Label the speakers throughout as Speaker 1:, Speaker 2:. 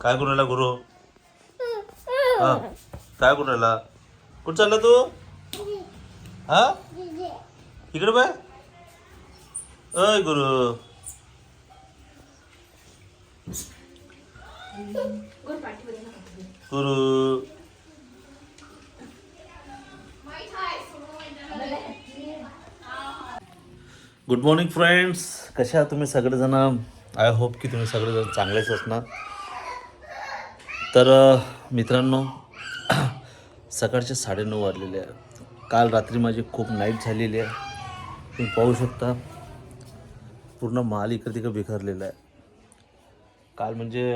Speaker 1: काय करून राहिला गुरु? हा काय करून राहिला कुठं चालला तू? हा? इकडे बाय अय गुरु. गुरु. गुड मॉर्निंग फ्रेंड्स कशा तुम्ही सगळेजण? आय होप की तुम्ही सगळेजण चांगलेच असणार. तर मित्रांनो सकाळचे साडेनऊ वाजलेले आहे. काल रात्री माझी खूप नाईट झालेली आहे. तुम्ही पाहू शकता पूर्ण माल इकडे तिकडे बिखरलेला आहे. काल म्हणजे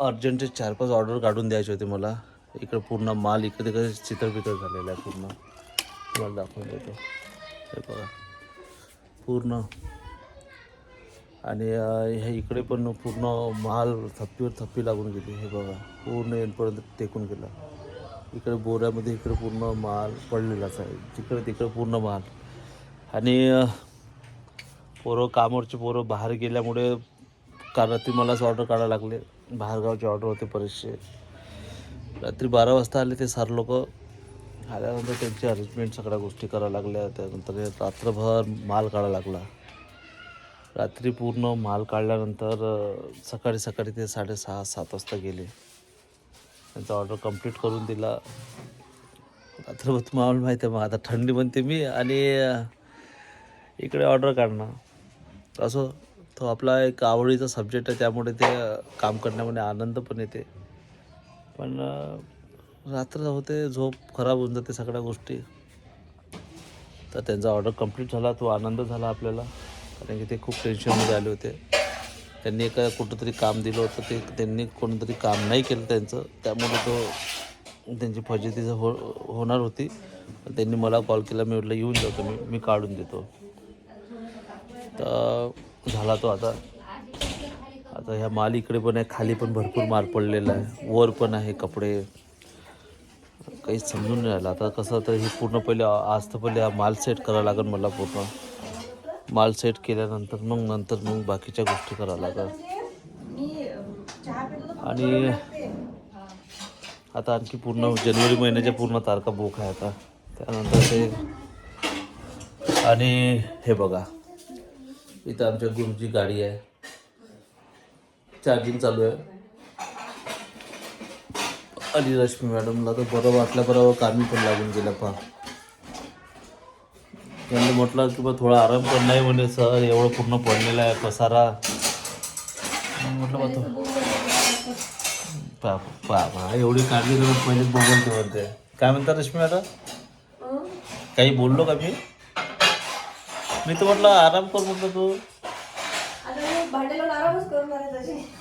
Speaker 1: अर्जंटचे चार पाच ऑर्डर काढून द्यायचे होते मला. इकडे पूर्ण माल इकडे तिकडे चित्रबितर झालेला आहे पूर्ण. तुम्हाला दाखवून देतो. हे बघा. पूर्ण आणि ह्या इकडे पण पूर्ण माल थप्पीवर थप्पी लागून गेली. हे बघा पूर्ण येणपर्यंत टेकून गेला. इकडे बोऱ्यामध्ये इकडे पूर्ण माल पडलेलाच आहे. तिकडे तिकडे पूर्ण माल आणि पोरं कामावरचे पोरं बाहेर गेल्यामुळे काल रात्री मलाच ऑर्डर काढायला लागले. बाहेरगावचे ऑर्डर होते बरेचसे. रात्री बारा वाजता आले ते सार लोक. आल्यानंतर त्यांची अरेंजमेंट सगळ्या गोष्टी करायला लागल्या. त्यानंतर रात्रभर माल काढायला लागला. रात्री पूर्ण माल काढल्यानंतर सकाळी सकाळी ते साडेसहा सात वाजता गेले. त्यांचा ऑर्डर कंप्लीट करून दिला. रात्रभर तुम्हाला माहिती आहे मग आता थंडी बनते मी आणि इकडे ऑर्डर काढणं असं तो आपला एक आवडीचा सब्जेक्ट आहे त्यामुळे ते काम करण्यामध्ये आनंद पण येते. पण रात्र होते झोप खराब होऊन जाते सगळ्या गोष्टी. तर त्यांचा ऑर्डर कंप्लीट झाला तो आनंद झाला आपल्याला. कारण की ते खूप टेन्शनमध्ये आले होते. त्यांनी एका कुठंतरी काम दिलं होतं. ते त्यांनी कोणतरी काम नाही केलं त्यांचं. त्यामुळे तो त्यांची फजिती हो होणार होती पण त्यांनी मला कॉल केला. मी म्हटलं येऊन जातो मी. मी काढून देतो. तर झाला तो आता. आता ह्या माल इकडे पण आहे. खाली पण भरपूर माल पडलेला आहे. वर पण आहे कपडे. काहीच समजून नाही राहिलं. आता कसं तर हे पूर्ण पहिले आज तर पहिले हा माल सेट करावं लागेल मला पूर्ण. माल सेट केल्यानंतर मग नंतर मग बाकीच्या गोष्टी करावं लागेल आणि आता आणखी पूर्ण जानेवारी महिन्याच्या पूर्ण तारखा बुक आहे आता. त्यानंतर ते आणि हे बघा. इथं आमच्या गुरुची गाडी आहे. चार्जिंग चालू आहे. आणि रश्मी मॅडमला तर बरं वाटलं बरोबर कामी पण लागून गेलं पहा. त्यांनी म्हटलं की बा थोडा आराम पण नाही म्हणे सर एवढं पूर्ण पडलेलं आहे पसारा. म्हटलं बा तो पा पा पा एवढी काळजी करून पहिलेच मोबाईल ते म्हणते. काय म्हणता रश्मी मॅडम? काही बोललो का मी? मी तर म्हटलं आराम कर म्हटलं तू.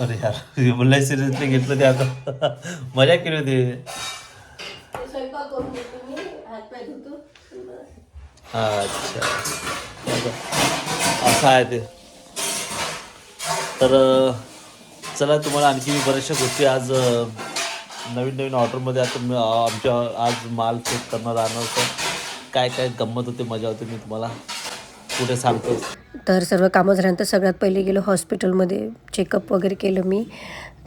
Speaker 1: अरे यार हे बोललाय सिरियसली घेतलं ते आता. मजा केली होती. अच्छा. असं आहे ते. तर चला तुम्हाला आणखी मी बऱ्याचशा गोष्टी आज नवीन नवीन ऑर्डरमध्ये आता मी आमच्या आज माल चेक करणार राहणार तर काय काय गंमत होते मजा होते मी तुम्हाला कुठे सांगतो.
Speaker 2: तर सर्व कामं झाल्यानंतर सगळ्यात पहिले गेलो हॉस्पिटलमध्ये चेकअप वगैरे केलं मी.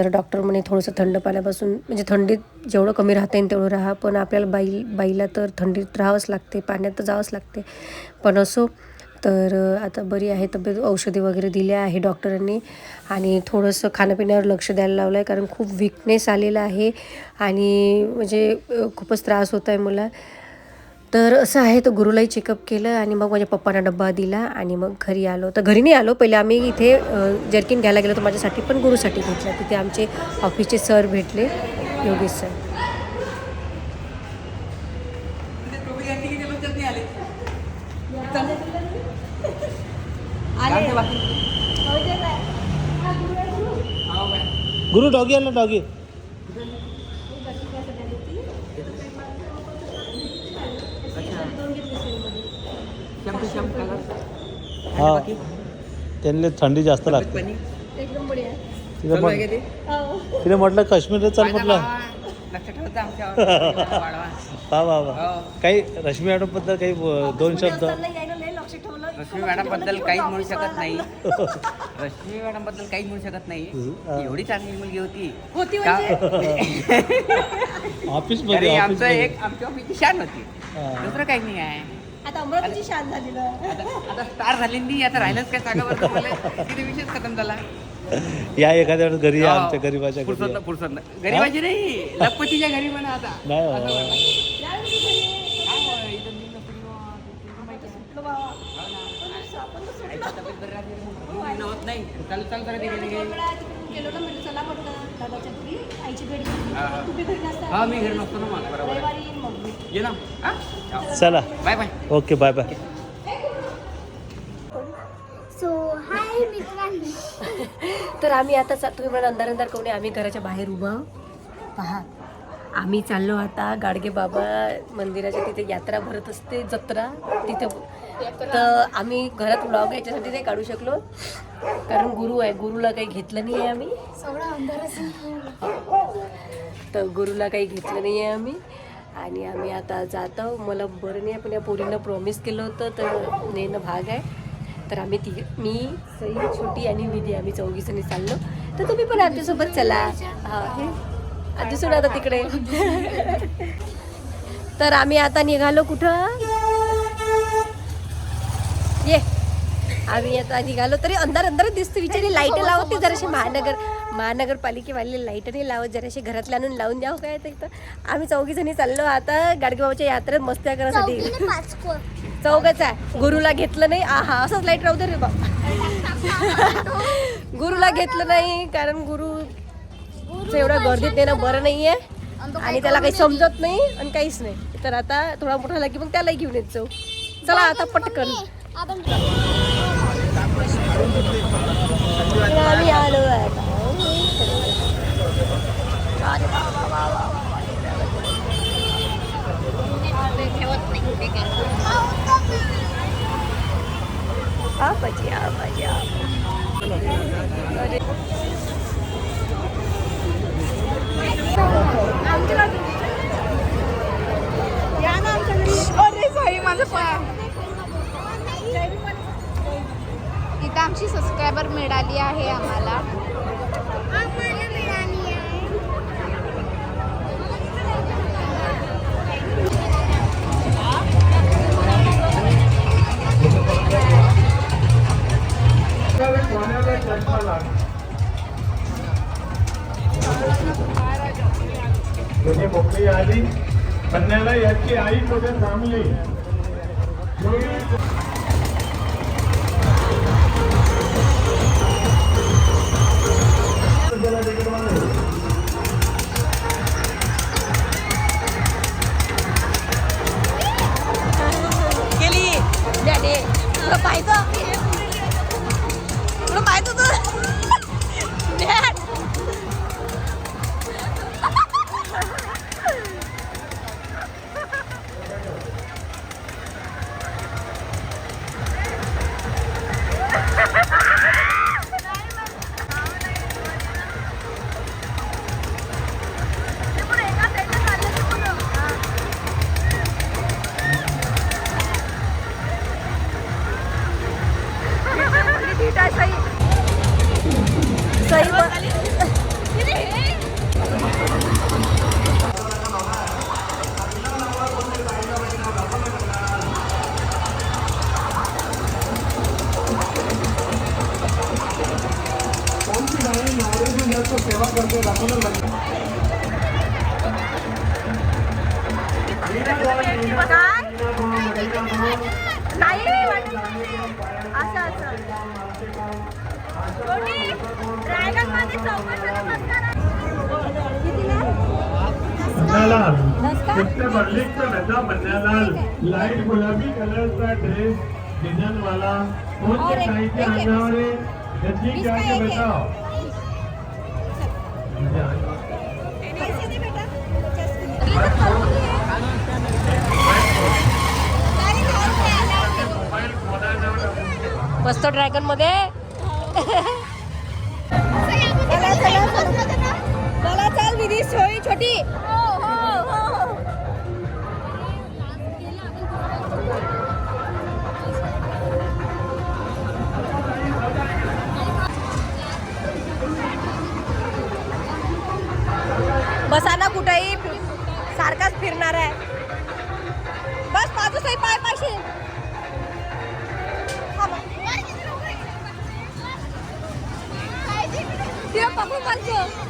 Speaker 2: तर डॉक्टर म्हणे थोडंसं थंड पाण्यापासून म्हणजे थंडीत जेवढं कमी राहता येईल तेवढं राहा पण आपल्याला बाई बाईला तर थंडीत राहावंच लागते पाण्यात तर जावंच लागते. पण असो तर आता बरी आहे तब्येत औषधी वगैरे दिल्या आहे डॉक्टरांनी आणि थोडंसं खाण्यापिण्यावर लक्ष द्यायला लावलं आहे कारण खूप विकनेस आलेला आहे आणि म्हणजे खूपच त्रास होत आहे मला. तर असं आहे तर गुरुलाही चेकअप केलं आणि मग माझ्या पप्पांना डब्बा दिला आणि मग घरी आलो. तर घरी नाही आलो पहिले आम्ही इथे जर्किन घ्यायला गेलो तर माझ्यासाठी पण गुरुसाठी घेतला तिथे आमचे ऑफिसचे सर भेटले योगेश सर
Speaker 1: गुरु डॉगी आला डॉगी? हा. त्यांना थंडी जास्त लागते. तिला तिला म्हटलं काश्मीर चल म्हटलं. वा वा वा काही रश्मी मॅडमबद्दल काही ब- दोन शब्द?
Speaker 3: रश्मी मॅडम बद्दल काहीच म्हणू शकत नाही. रश्मी मॅडमबद्दल काहीच म्हणू शकत नाही. एवढी चांगली मुलगी होती.
Speaker 2: होती
Speaker 3: का-
Speaker 1: ऑफिस
Speaker 3: अरे आमचं एक आमची ऑफिसची शान होती. दुसरं काही नाही आहे.
Speaker 2: आता अमरावतीची शान
Speaker 3: आता आता स्टार झाली नी आता राहिलंच काय सांगा बरं विषयच खतम झाला
Speaker 1: या एखाद्या वेळेस घरी या
Speaker 3: हो.
Speaker 1: आमच्या गरीबाच्या घरी
Speaker 3: फुरसत
Speaker 1: या.
Speaker 3: फुरसत नाही. गरीबाची नाही लखपतीच्या घरी म्हणा आता
Speaker 1: नाही हो.
Speaker 3: असं. काय हो, इथं मी तुला माहीत. हो तब्येत बरी राहते, होत नाही चाल चाल तिकडे तिकडे.
Speaker 2: गेलो ना चला म्हटलं दादाच्या घरी आईची भेट घेतली.
Speaker 3: हा.
Speaker 2: तुम्ही घरी नसता
Speaker 3: मी घरी नसतो ना मग बरोबर आहे.
Speaker 2: रविवारी येईन मग मी.
Speaker 3: ये ना हा? जाऊ.
Speaker 1: चला
Speaker 3: bye bye
Speaker 1: okay bye bye
Speaker 4: so hi मित्रांनो
Speaker 2: तर आम्ही आता चा- तुम्ही मला अंधार अंधार कोणी आम्ही घराच्या बाहेर उभा आहोत. पहा आम्ही चाललो आता गाडगे बाबा मंदिराच्या तिथे यात्रा भरत असते जत्रा तिथे तर आम्ही घरात ब्लॉग याच्यासाठी नाही काढू शकलो. कारण गुरु आहे. गुरुला काही घेतलं नाही आहे. आम्ही तर गुरुला काही घेतलं नाही आहे आम्ही. आणि आम्ही आता जात. मला बरं नाही पण या पोरीनं प्रॉमिस केलं होतं तर नेणं भाग आहे. तर आम्ही ती मी सई छोटी आणि विधी आम्ही चौघीजणी चाललो. तर तुम्ही पण आमच्यासोबत चला. हा हे. दिसून आता तिकडे. तर आम्ही आता निघालो कुठं? आम्ही आता निघालो तरी अंधार अंधार दिसतो. विचारी लाइट लावते जराशी महानगर महानगरपालिकेवाले लाइट नाही लावत जराशी घरातल्या आणून लावून द्यावं काय तर आम्ही चौघी जणी चाललो आता गाडगेबाबाच्या यात्रेत मस्त्या करण्यासाठी चौघच आहे. गुरुला घेतलं नाही. आहा असंच लाइट राहू दे रे बाप गुरुला घेतलं नाही कारण गुरु एवढं गर्दीत नेणं बरं नाही आहे आणि त्याला काही समजत नाही आणि काहीच नाही. तर आता थोडा मोठा झाला की मग त्यालाही घेऊन येत जाऊ. चला आता पटकन.
Speaker 4: आपण
Speaker 2: आम्ही आलो आता आपाजी आपाजी अरे
Speaker 5: अरे सॉरी माझं पाय इथं आमची सबस्क्रायबर मिळाली आहे आम्हाला.
Speaker 6: तुझी मोकळी आली. कन्याला याची आई कुठे थांबली?
Speaker 2: गेली डॅडी तुला पाहायचं? तुला पाहायचं तू नाही असं असं
Speaker 6: बन्यालाल चित्त बर्लिक का नजा बन्यालाल लाइट गुलाबी कलर का ड्रेस डिजाइन वाला कौन से साइज के अंगावर है जल्दी जाके बताओ
Speaker 2: मस्त ड्रॅगनमध्ये. चला चल विधी छोटी. बसा ना कुठेही सारखाच फिरणार आहे. बस बाजूसही पाय पाशी. पकडू पाहिजे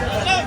Speaker 6: Yeah.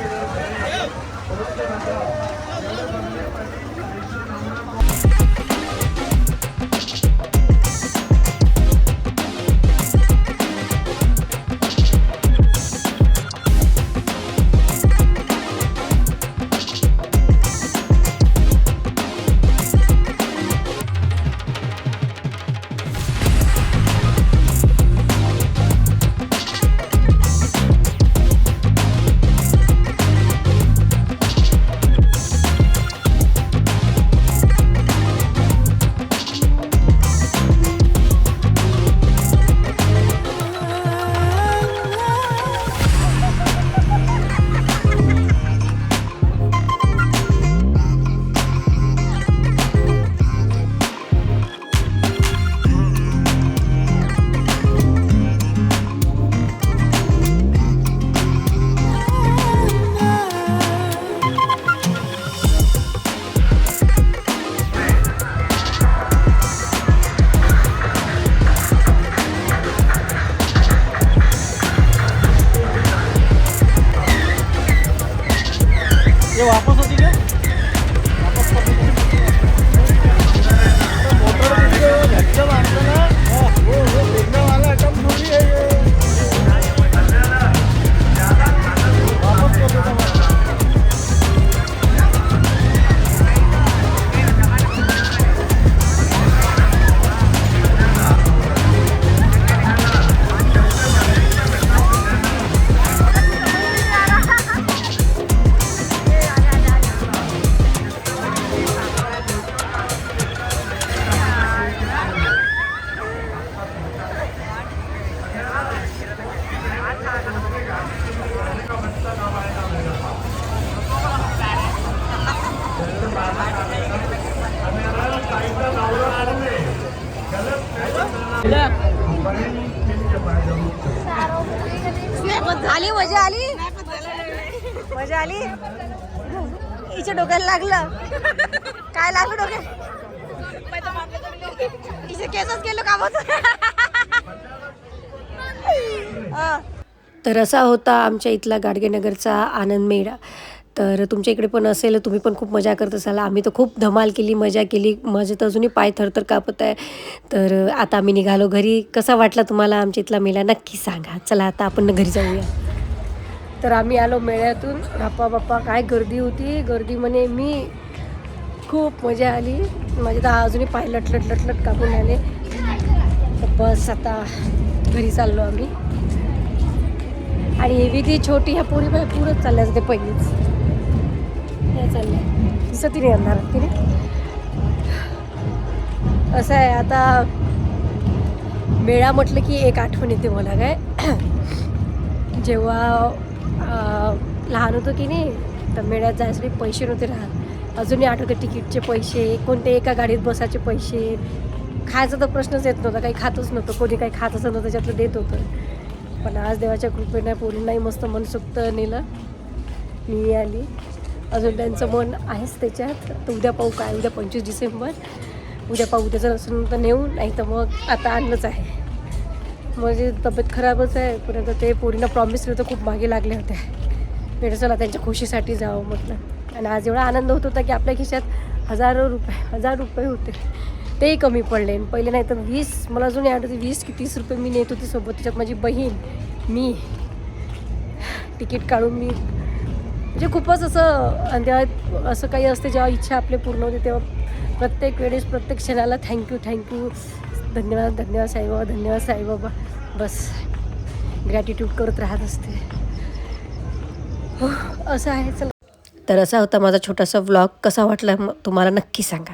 Speaker 6: आली मजा आली?
Speaker 2: मजा आली? इच डोक्याला लागलं. काय लागलं डोक्यात हिचे केसच गेलो कामात तर असा होता आमच्या इथला गाडगेनगरचा आनंद मेळा. तर तुमच्या इकडे पण असेल तुम्ही पण खूप मजा करत असाल. आम्ही तर खूप धमाल केली मजा केली. माझे तर अजूनही पाय थरथर कापत आहे. तर आता आम्ही निघालो घरी. कसा वाटला तुम्हाला आमच्या इथला मेळा नक्की सांगा. चला आता आपण घरी जाऊया. तर आम्ही आलो मेळ्यातून. बाप्पा बाप्पा काय गर्दी होती. गर्दी म्हणे मी खूप मजा आली. माझे तर अजूनही पाय लटलट लटलट कापून आले तर बस आता घरी चाललो आम्ही. आणि एवी ती छोटी ह्या पोरी बाय पुरत चालल्या जाते पहिलीच. दिसत नाही अंधार तिने? असं आहे आता मेळा म्हटलं की एक आठवण येते मला काय? जेव्हा लहान होतो की नाही तर मेळ्यात जायसाठी पैसे नव्हते राहत. अजूनही आठवते तिकीटचे पैसे कोणते एका गाडीत बसायचे पैसे. खायचा तर प्रश्नच येत नव्हता काही खातच नव्हतं. कोणी काही खात असं नव्हतं त्याच्यातलं देत होतं. पण आज देवाच्या कृपेने पोरींनाही मस्त मनसुक्त नेलं. मी आली. अजून त्यांचं मन आहेच त्याच्यात. तर उद्या पाहू काय उद्या पंचवीस डिसेंबर. उद्या पाहू उद्याचं नसून तर नेऊ नाही तर मग आता आणलंच आहे. म्हणजे तब्येत खराबच आहे पण ते पोरींना प्रॉमिस होतं खूप मागे लागले होते भेट चला त्यांच्या खुशीसाठी जावं म्हटलं. आणि आज एवढा आनंद होत होता की आपल्या खिशात हजारो रुपये हजार रुपये होते. तेही कमी पडले. आणि पहिले नाही तर वीस मला अजून आठवते वीस की तीस रुपये मी नेत होती सोबत. त्याच्यात माझी बहीण मी. तिकीट काढून मी म्हणजे खूपच असं आणि असं काही असते जेव्हा इच्छा आपली पूर्ण होते तेव्हा प्रत्येक वेळेस प्रत्येक क्षणाला थँक्यू थँक्यू धन्यवाद धन्यवाद साईबाबा धन्यवाद साईबाबा. बस. ग्रॅटिट्यूड करत राहत असते. हो असं आहे चला. तर असा होता माझा छोटासा व्लॉग कसा वाटला मग तुम्हाला नक्की सांगा.